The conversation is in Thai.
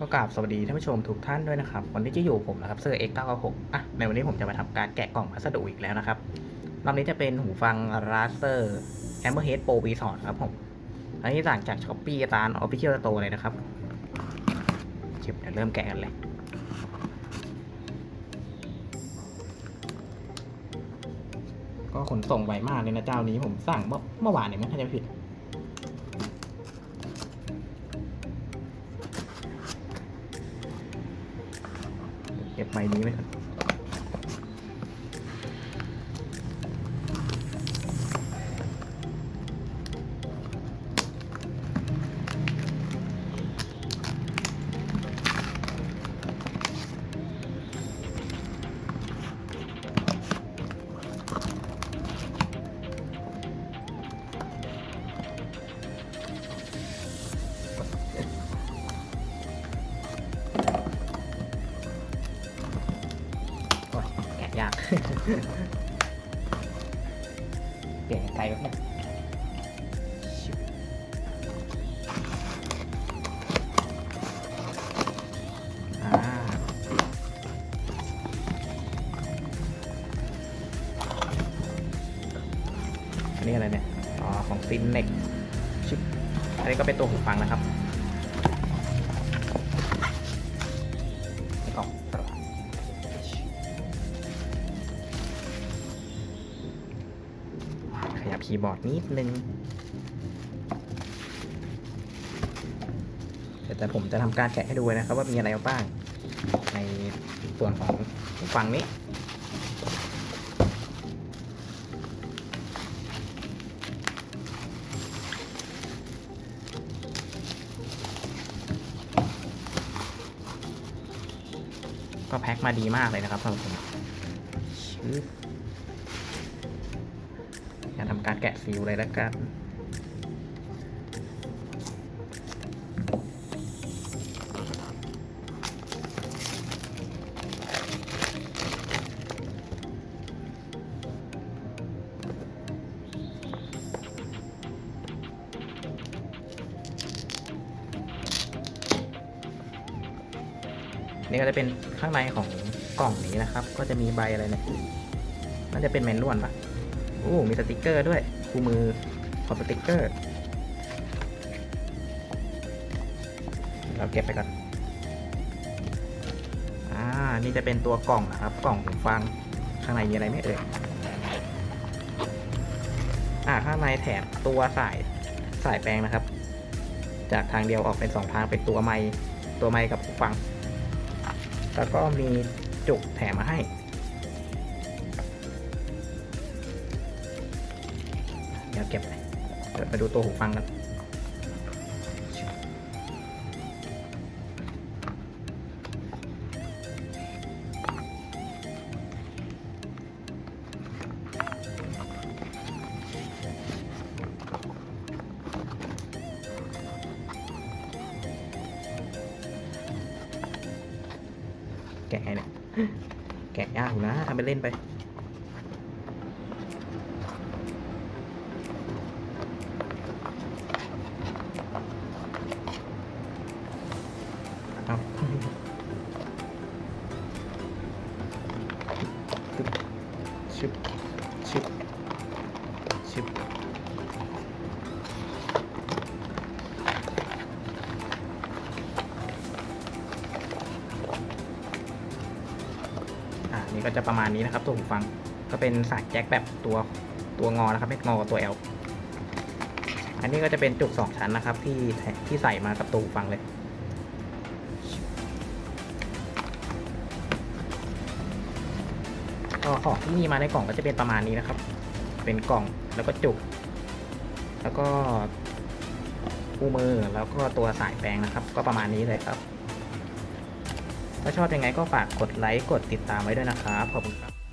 ก็กราบสวัสดีท่านผู้ชมทุกท่านด้วยนะครับ วันนี้จะอยู่ผมนะครับเซอร์ X996 อะในวันนี้ผมจะมาทำการแกะกล่องพัสดุอีกแล้วนะครับรอบนี้จะเป็นหูฟัง Razer Hammerhead Pro V2 ครับผม อันนี้สั่งจาก Shopee ตาน Official Store เลยนะครับเดี๋ยวเริ่มแกะกันเลยก็ขนส่งไวมากเลยนะเจ้านี้ผมสั่งเมื่อเมื่อวานเนี่ยไม่ถ้าจะไม่ผิด เก็บไม้นี้ไว้ก่อน เปลี่ยนไกลวเนี่ยอันนี้อะไรเนี่ย อ๋อ ของซินเน็กชิบอันนี้ก็เป็นตัวหูฟังนะครับ คีย์บอร์ดนิดนึง แต่ผมจะทำการแกะให้ดูนะครับว่ามีอะไรบ้าง ในส่วนของหูฟังนี้ก็แพ็คมาดีมากเลยนะครับสำหรับผม การแกะซีลเลยแล้วกันนี่ก็จะเป็นข้างในของกล่องนี้นะครับ ก็จะมีใบอะไรเนี่ยน่าจะเป็นแมนนวลปะ โอ้ มีสติกเกอร์ด้วย คู่มือขอสติกเกอร์ เราเก็บไปก่อน อ่า นี่จะเป็นตัวกล่องนะครับ กล่องหูฟัง ข้างในมีอะไรไม่เอ่ย อ่า ข้างในแถมตัวสาย สายแปลงนะครับ จากทางเดียวออกเป็นสองทาง เป็นตัวไม้ตัวไม้กับหูฟัง แล้วก็มีจุกแถมมาให้ เดี๋ยวเก็บไปเดี๋ยวมาดูตัวหูฟังกันแกะเนี่ยแกะยากอยู่นะทำไปเล่นไป เอาชึบชึบชึบอ่านี่ก็จะประมาณนี้นะครับตัวหูฟังก็เป็นสายแจ็คแบบตัวตัวงอนะครับไม่งอกับตัว L อันนี้ก็จะเป็นจุกสองชั้นนะครับที่ที่ใส่มากับตัวหูฟังเลย ก็ของที่มีมาในกล่องก็จะเป็นประมาณนี้นะครับ เป็นกล่องแล้วก็จุก แล้วก็คู่มือแล้วก็ตัวสายแปลงนะครับ ก็ประมาณนี้เลยครับ ถ้าชอบยังไงก็ฝากกดไลค์กดติดตามไว้ด้วยนะครับขอบคุณครับ